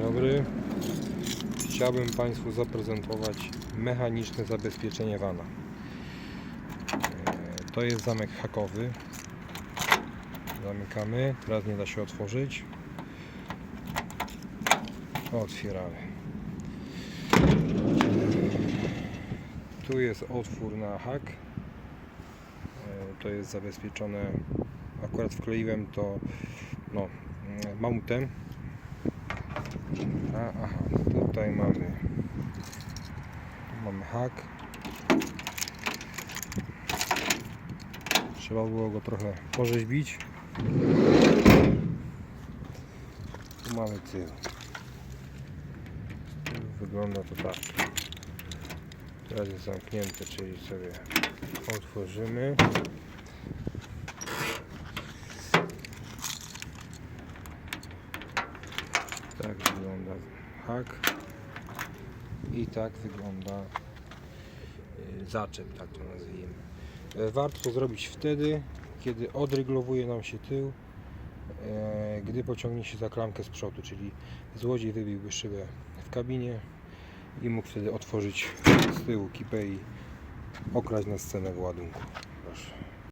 dobry. Chciałbym Państwu zaprezentować mechaniczne zabezpieczenie wana. E, To jest zamek hakowy. Zamykamy. Teraz nie da się otworzyć. Otwieramy. Tu jest otwór na hak. E, To jest zabezpieczone. Akurat wkleiłem to no, mm, mamutem. A, aha, tutaj mamy tu mamy hak. Trzeba było go trochę porzeźbić. Tu mamy tył. Wygląda to tak. Teraz jest zamknięte, czyli sobie otworzymy. Tak wygląda hak i tak wygląda y, zaczep, tak to nazwijmy. E, Warto to zrobić wtedy, kiedy odryglowuje nam się tył, e, gdy pociągnie się za klamkę z przodu, czyli złodziej wybiłby szybę w kabinie i mógł wtedy otworzyć z tyłu kipę i okraść na scenę ładunku. Proszę.